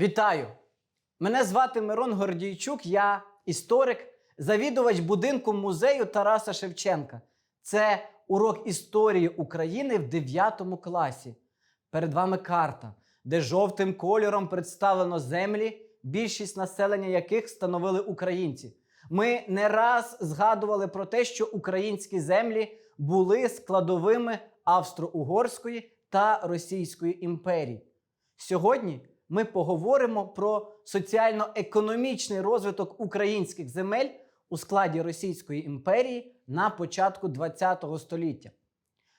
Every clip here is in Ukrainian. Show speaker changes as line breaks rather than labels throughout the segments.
Вітаю! Мене звати Мирон Гордійчук, я історик, завідувач будинку музею Тараса Шевченка. Це урок історії України в 9 класі. Перед вами карта, де жовтим кольором представлено землі, більшість населення яких становили українці. Ми не раз згадували про те, що українські землі були складовими Австро-Угорської та Російської імперії. Сьогодні ми поговоримо про соціально-економічний розвиток українських земель у складі Російської імперії на початку ХХ століття.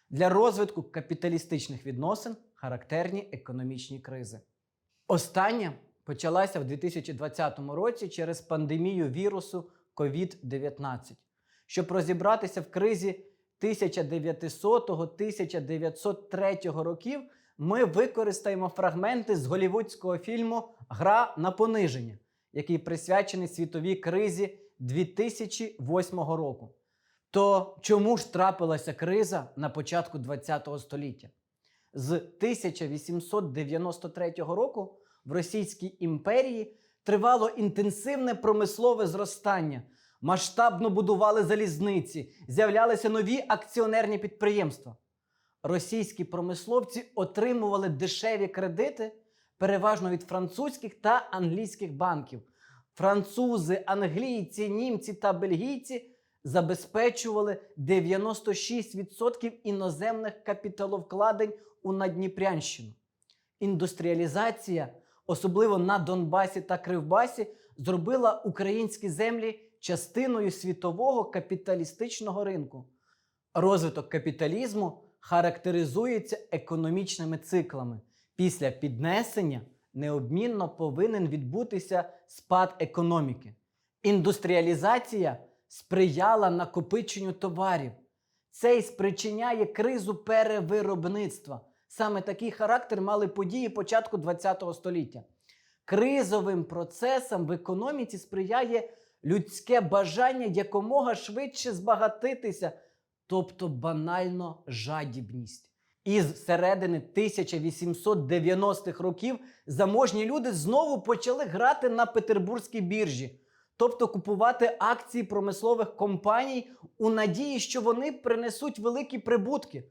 Для розвитку капіталістичних відносин характерні економічні кризи. Остання почалася в 2020 році через пандемію вірусу COVID-19. Щоб розібратися в кризі 1900-1903 років, ми використаємо фрагменти з голівудського фільму Гра на пониження, який присвячений світовій кризі 2008 року. То чому ж трапилася криза на початку ХХ століття? З 1893 року в Російській імперії тривало інтенсивне промислове зростання, масштабно будували залізниці, з'являлися нові акціонерні підприємства. Російські промисловці отримували дешеві кредити переважно від французьких та англійських банків. Французи, англійці, німці та бельгійці забезпечували 96% іноземних капіталовкладень у Надніпрянщину. Індустріалізація, особливо на Донбасі та Кривбасі, зробила українські землі частиною світового капіталістичного ринку. Розвиток капіталізму характеризується економічними циклами. Після піднесення необмінно повинен відбутися спад економіки. Індустріалізація сприяла накопиченню товарів. Це спричиняє кризу перевиробництва. Саме такий характер мали події початку ХХ століття. Кризовим процесам в економіці сприяє людське бажання якомога швидше збагатитися, тобто банально жадібність. Із середини 1890-х років заможні люди знову почали грати на Петербурзькій біржі, тобто купувати акції промислових компаній у надії, що вони принесуть великі прибутки.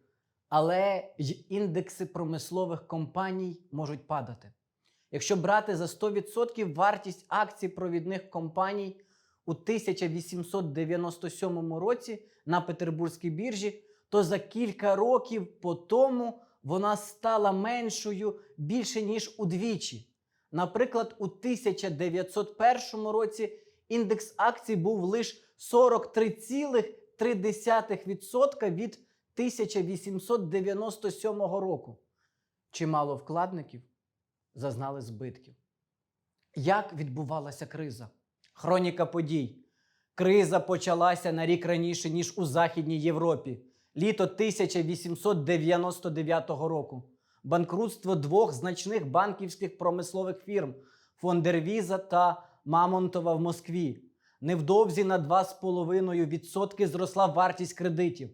Але й індекси промислових компаній можуть падати. Якщо брати за 100% вартість акцій провідних компаній у 1897 році на Петербурзькій біржі, то за кілька років по тому вона стала меншою більше ніж удвічі. Наприклад, у 1901 році індекс акцій був лише 43,3% від 1897 року. Чимало вкладників зазнали збитків. Як відбувалася криза? Хроніка подій. Криза почалася на рік раніше, ніж у Західній Європі. Літо 1899 року. Банкрутство двох значних банківських промислових фірм Фондервіза та Мамонтова в Москві. Невдовзі на 2,5% зросла вартість кредитів.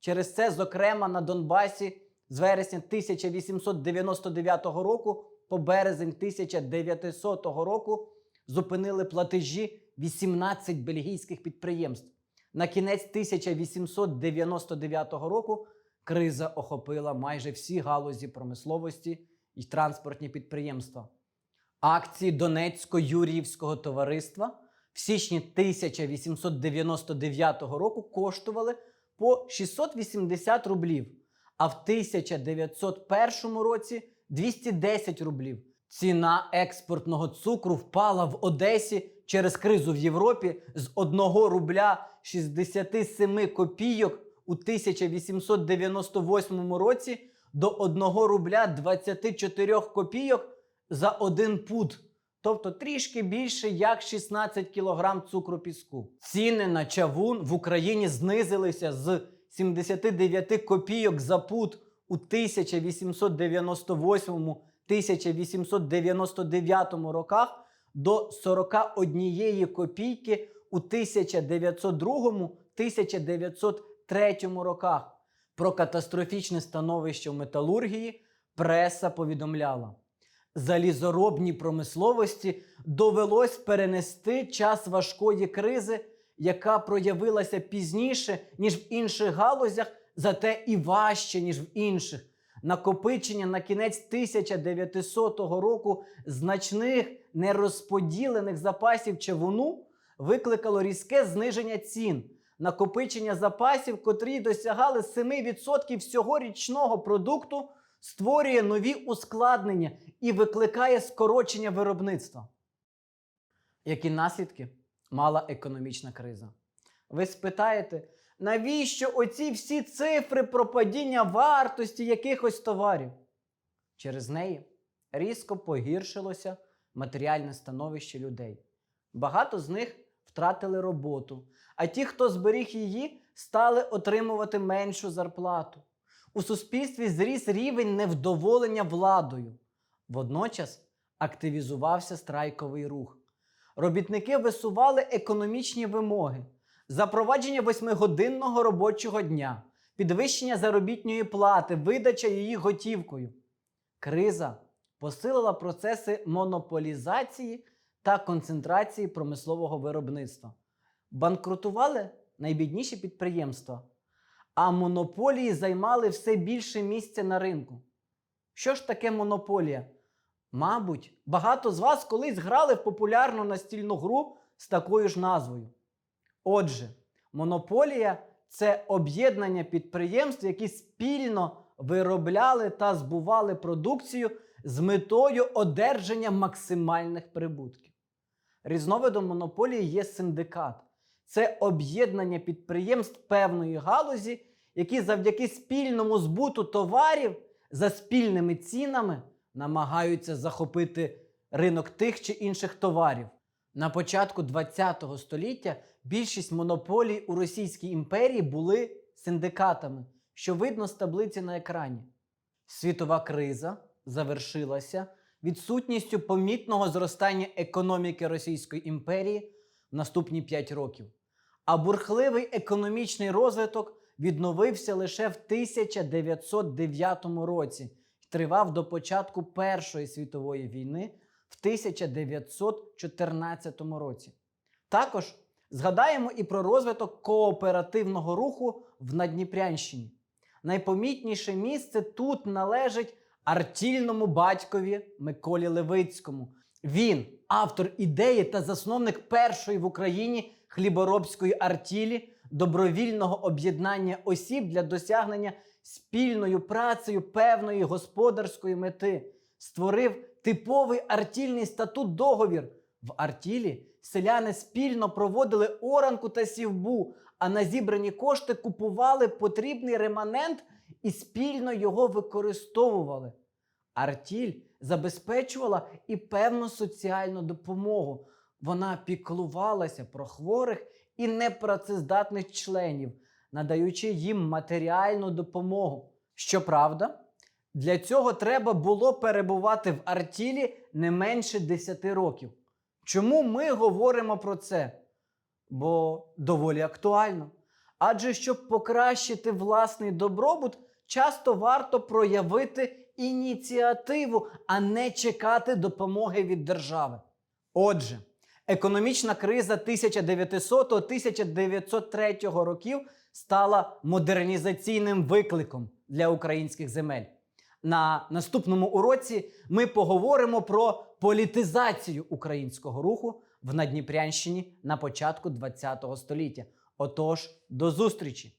Через це, зокрема, на Донбасі з вересня 1899 року по березень 1900 року зупинили платежі 18 бельгійських підприємств. На кінець 1899 року криза охопила майже всі галузі промисловості і транспортні підприємства. Акції Донецько-Юріївського товариства в січні 1899 року коштували по 680 рублів, а в 1901 році 210 рублів. Ціна експортного цукру впала в Одесі через кризу в Європі з 1 рубля 67 копійок у 1898 році до 1 рубля 24 копійок за 1 пуд. Тобто трішки більше як 16 кг цукру піску. Ціни на чавун в Україні знизилися з 79 копійок за пуд у 1898-1899 роках до 41 копійки у 1902-1903 роках. Про катастрофічне становище в металургії преса повідомляла. залізоробній промисловості довелось перенести час важкої кризи, яка проявилася пізніше, ніж в інших галузях, зате і важче, ніж в інших. Накопичення на кінець 1900 року значних нерозподілених запасів чавуну викликало різке зниження цін. Накопичення запасів, котрі досягали 7% всього річного продукту, створює нові ускладнення і викликає скорочення виробництва. Які наслідки мала економічна криза? Ви спитаєте, навіщо оці всі цифри про падіння вартості якихось товарів? Через неї різко погіршилося матеріальне становище людей. Багато з них втратили роботу, а ті, хто зберіг її, стали отримувати меншу зарплату. У суспільстві зріс рівень невдоволення владою. Водночас активізувався страйковий рух. Робітники висували економічні вимоги, запровадження восьмигодинного робочого дня, підвищення заробітної плати, видача її готівкою. Криза посилила процеси монополізації та концентрації промислового виробництва. Банкрутували найбідніші підприємства, а монополії займали все більше місця на ринку. Що ж таке монополія? Мабуть, багато з вас колись грали в популярну настільну гру з такою ж назвою. Отже, монополія це об'єднання підприємств, які спільно виробляли та збували продукцію з метою одержання максимальних прибутків. Різновидом монополії є синдикат. Це об'єднання підприємств певної галузі, які завдяки спільному збуту товарів за спільними цінами намагаються захопити ринок тих чи інших товарів. На початку ХХ століття більшість монополій у Російській імперії були синдикатами, що видно з таблиці на екрані. Світова криза завершилася відсутністю помітного зростання економіки Російської імперії в наступні 5 років. А бурхливий економічний розвиток відновився лише в 1909 році і тривав до початку Першої світової війни в 1914 році. Також згадаємо і про розвиток кооперативного руху в Надніпрянщині. Найпомітніше місце тут належить артільному батькові Миколі Левицькому. Він автор ідеї та засновник першої в Україні хліборобської артілі, добровільного об'єднання осіб для досягнення спільною працею певної господарської мети, створив типовий артільний статут договір. В артілі селяни спільно проводили оранку та сівбу, а на зібрані кошти купували потрібний реманент і спільно його використовували. Артіль забезпечувала і певну соціальну допомогу. Вона піклувалася про хворих і непрацездатних членів, надаючи їм матеріальну допомогу. Щоправда, для цього треба було перебувати в артілі не менше 10 років. Чому ми говоримо про це? Бо доволі актуально. Адже щоб покращити власний добробут, часто варто проявити ініціативу, а не чекати допомоги від держави. Отже, економічна криза 1900-1903 років стала модернізаційним викликом для українських земель. На наступному уроці ми поговоримо про політизацію українського руху в Надніпрянщині на початку ХХ століття. Отож, до зустрічі!